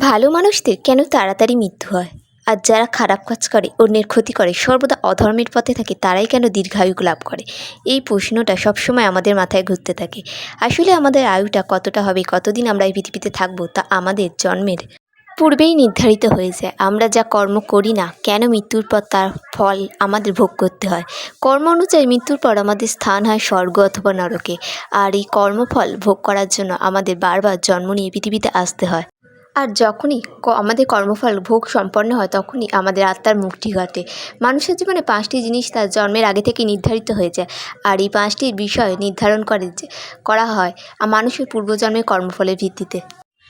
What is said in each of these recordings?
ভালো মানুষদের কেন তাড়াতাড়ি মৃত্যু হয়? আর যারা খারাপ কাজ করে, অন্যের ক্ষতি করে, সর্বদা অধর্মের পথে থাকে, তারাই কেন দীর্ঘায়ু লাভ করে? এই প্রশ্নটা সবসময় আমাদের মাথায় ঘুরতে থাকে। আসলে আমাদের আয়ুটা কতটা হবে, কতদিন আমরা এই পৃথিবীতে থাকব, তা আমাদের জন্মের পূর্বেই নির্ধারিত হয়ে যায় আমরা যা কর্ম করি না, কেন মৃত্যুর পর তার ফল আমাদের ভোগ করতে হয়? কর্ম অনুযায়ী মৃত্যুর পর আমাদের স্থান হয় স্বর্গ অথবা নরকে। আর এই কর্মফল ভোগ করার জন্য আমাদের বারবার জন্ম নিয়ে পৃথিবীতে আসতে হয়। আর যখনই আমাদের কর্মফল ভোগ সম্পন্ন হয়, তখনই আমাদের আত্মার মুক্তি ঘটে। মানুষের জীবনে পাঁচটি জিনিস তার জন্মের আগে থেকে নির্ধারিত হয়ে যায় আর এই পাঁচটি বিষয় নির্ধারণ করে যে করা হয় আর মানুষের পূর্বজন্মের কর্মফলের ভিত্তিতে।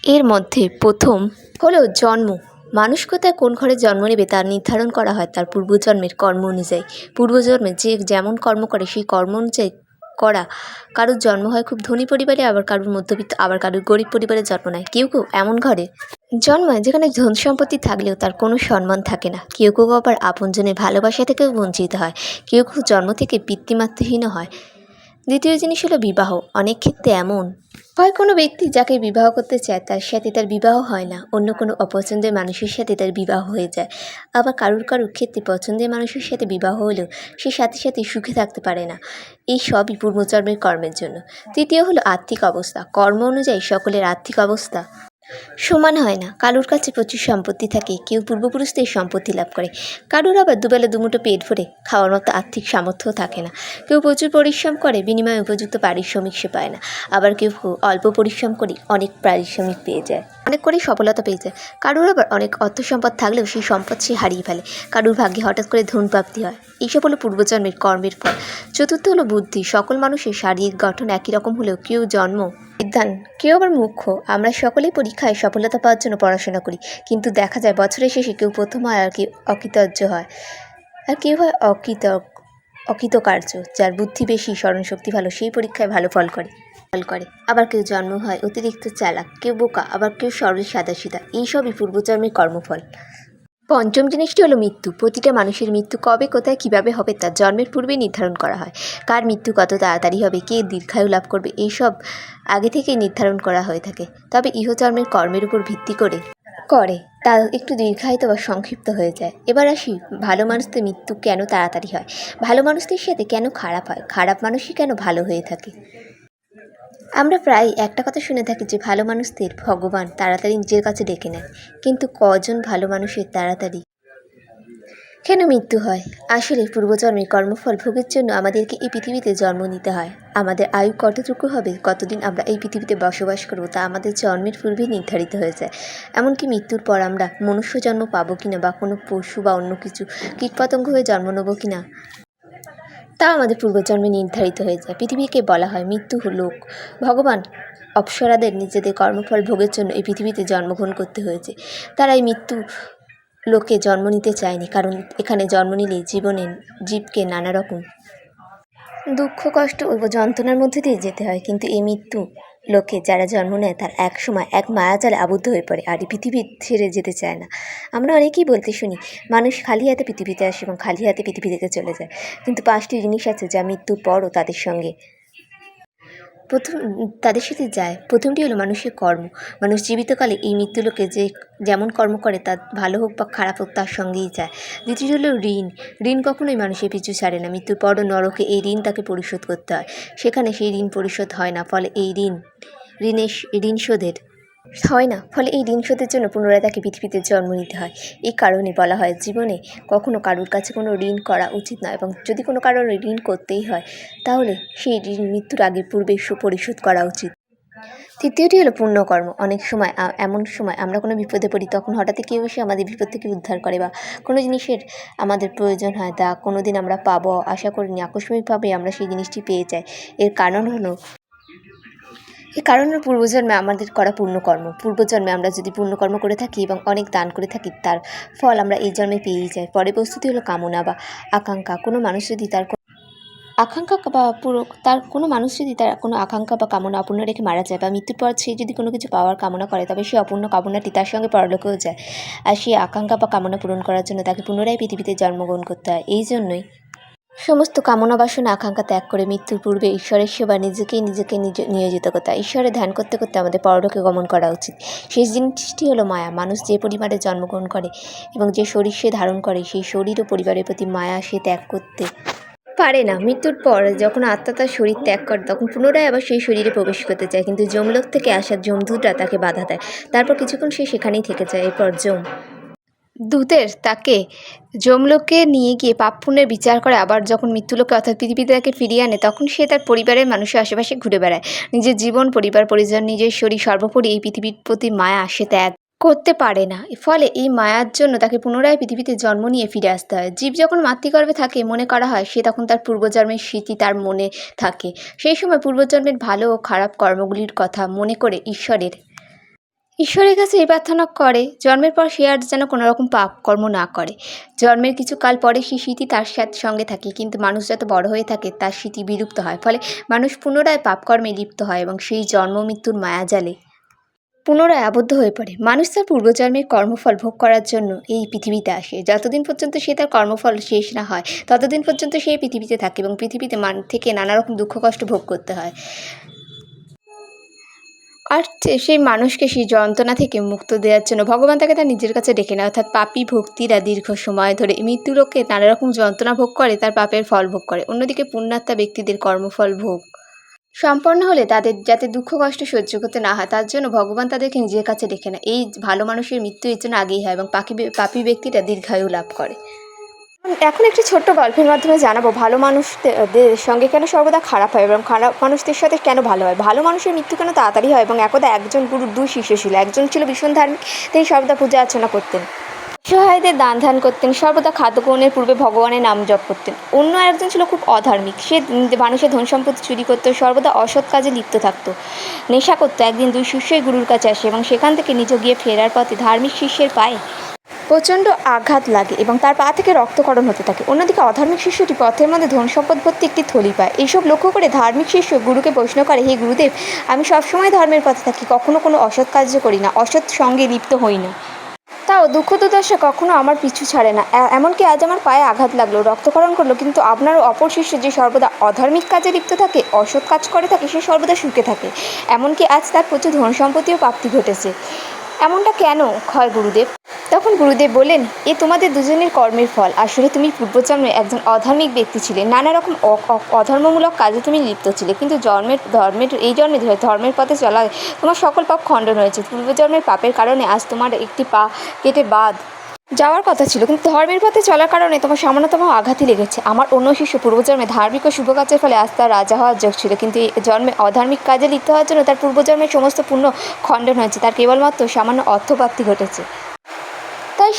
এর মধ্যে প্রথম হলো জন্ম। মানুষ কোথায় কোন ঘরে জন্ম নেবে তা নির্ধারণ করা হয় তার পূর্বজন্মের কর্ম অনুযায়ী। পূর্বজন্মে যে যেমন কর্ম করে, সেই কর্ম অনুযায়ী করা। কারোর জন্ম হয় খুব ধনী পরিবারে, আবার কারোর মধ্যবিত্ত, আবার কারোর গরিব পরিবারে জন্ম নেয়। কেউ কেউ এমন ঘরে জন্মায় যেখানে ধন সম্পত্তি থাকলেও তার কোনো সম্মান থাকে না। কেউ কেউ আবার আপনজনের ভালোবাসা থেকেও বঞ্চিত হয়। কেউ কেউ জন্ম থেকে পিতৃমাতৃহীন হয়। দ্বিতীয় জিনিস হলো বিবাহ। অনেক ক্ষেত্রে এমন। হয় কোনো ব্যক্তি যাকে বিবাহ করতে চায়, তার সাথে তার বিবাহ হয় না। অন্য কোনো অপছন্দের মানুষের সাথে তার বিবাহ হয়ে যায়। আবার কারুর কারুর ক্ষেত্রে পছন্দের মানুষের সাথে বিবাহ হলেও সে সাথে সাথে সুখে থাকতে পারে না। এই সবই পূর্বজন্মের কর্মের জন্য। তৃতীয় হলো আর্থিক অবস্থা। কর্ম অনুযায়ী সকলের আর্থিক অবস্থা। সমান হয় না। কারুর কাছে প্রচুর সম্পত্তি থাকে, কেউ পূর্বপুরুষদের সম্পত্তি লাভ করে। কারুর আবার দুবেলা দুমুঠো পেট ভরে খাওয়ার মতো আর্থিক সামর্থ্যও থাকে না। কেউ প্রচুর পরিশ্রম করে, বিনিময়ে উপযুক্ত পারিশ্রমিক সে পায় না। আবার কেউ অল্প পরিশ্রম করে অনেক পারিশ্রমিক পেয়ে যায়। অনেক করেই সফলতা পেয়ে যায়। কারুর আবার অনেক অর্থ সম্পদ থাকলেও সেই সম্পদ সে হারিয়ে ফেলে। কারুর ভাগ্যে হঠাৎ করে ধন প্রাপ্তি হয়। এইসব হলো পূর্বজন্মের কর্মের ফল। চতুর্থ হলো বুদ্ধি। সকল মানুষের শারীরিক গঠন একই রকম হলেও কেউ জন্ম, বিদ্যান, কেউ আবার মুখ্য। আমরা সকলেই পরীক্ষায় সফলতা পাওয়ার জন্য পড়াশোনা করি। কিন্তু দেখা যায় বছরের শেষে কেউ প্রথম হয় আর কি অকৃতজ্ঞ হয়। আর কেউ হয় অকৃত অকৃতকার্য, যার বুদ্ধি বেশি, স্মরণশক্তি ভালো, সেই পরীক্ষায় ভালো ফল করে। ফল করে। আবার কেউ জন্ম হয় অতিরিক্ত চালাক, কেউ বোকা, আবার কেউ সরল সাদাসিধা, এইসবই পূর্বজন্মের কর্মফল। পঞ্চম জিনিসটি হলো মৃত্যু। প্রতিটা মানুষের মৃত্যু কবে, কোথায়, কীভাবে হবে তা জন্মের পূর্বেই নির্ধারণ করা হয়। কার মৃত্যু কত তাড়াতাড়ি হবে, কে দীর্ঘায়ু লাভ করবে, এইসব আগে থেকেই নির্ধারণ করা হয়ে থাকে। তবে ইহজন্মের কর্মের উপর ভিত্তি করে করে, তা একটু দীর্ঘায়িত বা সংক্ষিপ্ত হয়ে যায়। এবার আসি, ভালো মানুষদের মৃত্যু কেন তাড়াতাড়ি হয়? ভালো মানুষদের সাথে কেন খারাপ হয়? খারাপ মানুষই কেন ভালো হয়ে থাকে? আমরা প্রায় একটা কথা শুনে থাকি যে ভালো মানুষদের ভগবান তাড়াতাড়ি নিজের কাছে ডেকে নেন কিন্তু কজন ভালো মানুষের তাড়াতাড়ি? কেন মৃত্যু হয়? আসলে পূর্বজন্মের কর্মফল ভোগের জন্য আমাদেরকে এই পৃথিবীতে জন্ম নিতে হয়। আমাদের আয়ু কতটুকু হবে, কতদিন আমরা এই পৃথিবীতে বসবাস করব তা আমাদের জন্মের পূর্বেই নির্ধারিত হয়ে যায় এমনকি মৃত্যুর পর আমরা মনুষ্য জন্ম পাবো কিনা বা কোনো পশু বা অন্য কিছু কীটপতঙ্গ হয়ে জন্ম নেব কিনা তা আমাদের পূর্বজন্মে নির্ধারিত হয়ে যায়। পৃথিবীকে বলা হয় মৃত্যু লোক। ভগবান অপসরাদের নিজেদের কর্মফল ভোগের জন্য এই পৃথিবীতে জন্মগ্রহণ করতে হয়েছে। তারা এই মৃত্যু লোকে জন্ম নিতে চায়নি, কারণ এখানে জন্ম নিলে জীবনে জীবকে নানা রকম দুঃখ, কষ্ট ও যন্ত্রণার মধ্যে দিয়ে যেতে হয়। কিন্তু এই মৃত্যু লোকে যারা জন্ম নেয় তার এক সময় এক মায়াজালে আবদ্ধ হয়ে পড়ে আর এই পৃথিবী ছেড়ে যেতে চায় না। আমরা অনেকেই বলতে শুনি, মানুষ খালি হাতে পৃথিবীতে আসে এবং খালি হাতে পৃথিবী থেকে চলে যায়। কিন্তু পাঁচটি জিনিস আছে যা মৃত্যুর পরও তাদের সঙ্গে প্রথম তাদের সাথে যায়। প্রথমটি হলো মানুষের কর্ম। মানুষ জীবিতকালে এই মৃত্যুলোকে যে যেমন কর্ম করে তা ভালো হোক বা খারাপ হোক, তার সঙ্গেই যায়। দ্বিতীয় হলো ঋণ। ঋণ কখনোই মানুষের পিছু ছাড়ে না। মৃত্যুর পর নরকে এই ঋণ তাকে পরিশোধ করতে হয়। সেখানে সেই ঋণ পরিশোধ হয় না, ফলে এই ঋণ, ঋণের, ঋণ শোধের হয় না। ফলে এই ঋণ শোধের জন্য পুনরায় তাকে পৃথিবীতে জন্ম নিতে হয়। এই কারণে বলা হয়, জীবনে কখনো কারুর কাছে কোনো ঋণ করা উচিত নয় এবং যদি কোনো কারণে ঋণ করতেই হয়, তাহলে সেই ঋণ মৃত্যুর আগে পূর্বে সুপরিশোধ করা উচিত। তৃতীয়টি হলো পুণ্যকর্ম। অনেক সময় এমন সময় আমরা কোনো বিপদে পড়ি, তখন হঠাৎই কেউ এসে আমাদের বিপদ থেকে উদ্ধার করে বা কোনো জিনিসের আমাদের প্রয়োজন হয় তা কোনো দিন আমরা পাবো, আশা করিনি আকস্মিকভাবে আমরা সেই জিনিসটি পেয়ে যাই। এর কারণ হলো এই কারণ পূর্বজন্মে আমাদের করা পূর্ণকর্ম। পূর্বজন্মে আমরা যদি পূর্ণকর্ম করে থাকি এবং অনেক দান করে থাকি, তার ফল আমরা এই জন্মে পেয়েই যাই। পরে বস্তুটি হলো কামনা বা আকাঙ্ক্ষা। কোনো মানুষ যদি তার আকাঙ্ক্ষা বা পুরো তার কোনো মানুষ যদি তার কোনো আকাঙ্ক্ষা বা কামনা অপূর্ণ রেখে মারা যায় বা মৃত্যুর পর সে যদি কোনো কিছু পাওয়ার কামনা করে, তবে সেই অপূর্ণ কামনাটি তার সঙ্গে পরলোকেও যায়। আর সেই আকাঙ্ক্ষা বা কামনা পূরণ করার জন্য তাকে পুনরায় পৃথিবীতে জন্মগ্রহণ করতে হয়। এই জন্যই সমস্ত কামনা বাসনা, আকাঙ্ক্ষা ত্যাগ করে মৃত্যুর পূর্বে ঈশ্বরের সেবা নিজেকেই নিজেকে নিজ নিয়োজিত করতে ঈশ্বরের ধ্যান করতে করতে আমাদের পরলোকে গমন করা উচিত। শেষ জিনিসটি হলো মায়া। মানুষ যে পরিবারে জন্মগ্রহণ করে এবং যে শরীর সে ধারণ করে, সেই শরীর ও পরিবারের প্রতি মায়া সে ত্যাগ করতে পারে না। মৃত্যুর পর যখন আত্মা তার শরীর ত্যাগ করে, তখন পুনরায় আবার সেই শরীরে প্রবেশ করতে চায়। কিন্তু যমলোক থেকে আসা যমদূতরা তাকে বাধা দেয়। তারপর কিছুক্ষণ সে সেখানেই থেকে যায়। এরপর যম। দূতের তাকে যমলোকে নিয়ে গিয়ে পাপ পুণ্যের বিচার করে, আবার যখন মৃত্যুলোকে অর্থাৎ পৃথিবীতে তাকে ফিরিয়ে আনে, তখন সে তার পরিবারের মানুষের আশেপাশে ঘুরে বেড়ায়। নিজের জীবন, পরিবার, পরিজন, নিজের শরীর সর্বোপরি এই পৃথিবীর প্রতি মায়া সে ত্যাগ করতে পারে না। ফলে এই মায়ার জন্য তাকে পুনরায় পৃথিবীতে জন্ম নিয়ে ফিরে আসতে হয়। জীব যখন মাতৃগর্ভে থাকে, মনে করা হয় সে তখন তার পূর্বজন্মের স্মৃতি তার মনে থাকে। সেই সময় পূর্বজন্মের ভালো ও খারাপ কর্মগুলির কথা মনে করে ঈশ্বরের ঈশ্বরের কাছে এই প্রার্থনা করে, জন্মের পর সে আর যেন কোনো রকম পাপ কর্ম না করে। জন্মের কিছু কাল পরে সেই স্মৃতি তার সাথে সঙ্গে থাকে, কিন্তু মানুষ যত বড় হয়ে থাকে, তার স্মৃতি বিলুপ্ত হয়। ফলে মানুষ পুনরায় পাপকর্মে লিপ্ত হয় এবং সেই জন্ম মৃত্যুর মায়াজালে পুনরায় আবদ্ধ হয়ে পড়ে। মানুষ তার পূর্বজন্মের কর্মফল ভোগ করার জন্য এই পৃথিবীতে আসে। যতদিন পর্যন্ত সে তার কর্মফল শেষ না হয়, ততদিন পর্যন্ত সে পৃথিবীতে থাকে এবং পৃথিবীতে মান থেকে নানা রকম দুঃখ কষ্ট ভোগ করতে হয়। আর সেই মানুষকে সেই যন্ত্রণা থেকে মুক্ত দেওয়ার জন্য ভগবান তাকে তার নিজের কাছে ডেকে নেয়। অর্থাৎ পাপী ভক্তিরা দীর্ঘ সময় ধরে মৃত্যুলোকে নানা রকম যন্ত্রণা ভোগ করে, তার পাপের ফল ভোগ করে। অন্যদিকে পুণ্যাত্মা ব্যক্তিদের কর্মফল ভোগ। সম্পন্ন হলে তাদের যাতে দুঃখ, কষ্ট সহ্য করতে না হয়, তার জন্য ভগবান তাদেরকে নিজের কাছে ডেকে নেয়। এই ভালো মানুষের মৃত্যু এর জন্য আগেই হয় এবং পাখি পাপী ব্যক্তিরা দীর্ঘায়ু লাভ করে। এখন একটি ছোট্ট গল্পের মাধ্যমে জানাব, ভালো মানুষদের সঙ্গে কেন সর্বদা খারাপ হয় এবং খারাপ মানুষদের সাথে কেন ভালো হয়? ভালো মানুষের মৃত্যু কেন তাড়াতাড়ি হয় এবং একদা একজন গুরুর দুই শিষ্য ছিল? একজন ছিল ভীষণ ধার্মিক, তিনি সর্বদা পূজা অর্চনা করতেন। অসহায়দের দান ধ্যান করতেন, সর্বদা খাদ্য গ্রহণের পূর্বে ভগবানের নাম জপ করতেন। অন্য একজন ছিল খুব অধার্মিক, সে মানুষের ধন সম্পত্তি চুরি করতো, সর্বদা অসৎ কাজে লিপ্ত থাকত, নেশা করতো। একদিন দুই শিষ্যই গুরুর কাছে আসে এবং সেখান থেকে নিজ গিয়ে ফেরার পথে ধার্মিক শিষ্যের পায়ে প্রচণ্ড আঘাত লাগে এবং তার পা থেকে রক্তকরণ হতে থাকে। অন্যদিকে অধার্মিক শিষ্যটি পথের মধ্যে ধন সম্পদ ভর্তি একটি থলি পায়। এইসব লক্ষ্য করে ধার্মিক শিষ্য গুরুকে প্রশ্ন করে, হে গুরুদেব, আমি সবসময় ধর্মের পথে থাকি, কখনো কোনো অসৎ কার্য করি না, অসৎ সঙ্গে লিপ্ত হই না। তাও দুঃখ দুর্দশা কখনো আমার পিছু ছাড়ে না। এমনকি আজ আমার পায়ে আঘাত লাগল, রক্তকরণ করল, কিন্তু আপনার অপর শিষ্য যে সর্বদা অধার্মিক কাজে লিপ্ত থাকে, অসৎ কাজ করে থাকে, সে সর্বদা সুখে থাকে। এমনকি আজ তার প্রচুর ধন সম্পত্তিও প্রাপ্তি ঘটেছে। এমনটা কেন হয় গুরুদেব? তখন গুরুদেব বলেন এ তোমাদের দুজনের কর্মের ফল। আসলে তুমি পূর্বজন্মে একজন অধার্মিক ব্যক্তি ছিলে। নানা রকম অধর্মমূলক কাজে তুমি লিপ্ত ছিলে। কিন্তু জন্মের, ধর্মের, এই জন্মে ধর্মের পথে চলা, তোমার সকল পাপ খণ্ডন হয়েছে। পূর্বজন্মের পাপের কারণে আজ তোমার একটি পা কেটে বাদ যাওয়ার কথা ছিল। কিন্তু ধর্মের পথে চলার কারণে তোমার সামান্যতম আঘাতই লেগেছে। আমার অন্য শিশু পূর্বজন্মে ধার্মিক ও শুভ কাজের ফলে আজ তার রাজা হওয়ার যোগ ছিল। কিন্তু এই জন্মে অধার্মিক কাজে লিপ্ত হওয়ার জন্য তার পূর্বজন্মের সমস্ত পুণ্য খণ্ডন হয়েছে। তার কেবলমাত্র সামান্য অর্থপ্রাপ্তি ঘটেছে।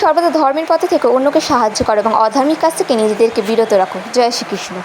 সর্বদা ধর্মের পথে থেকে অন্যকে সাহায্য করো এবং অধার্মিক কাজ থেকে নিজেদেরকে বিরত রাখো। জয় শ্রীকৃষ্ণ।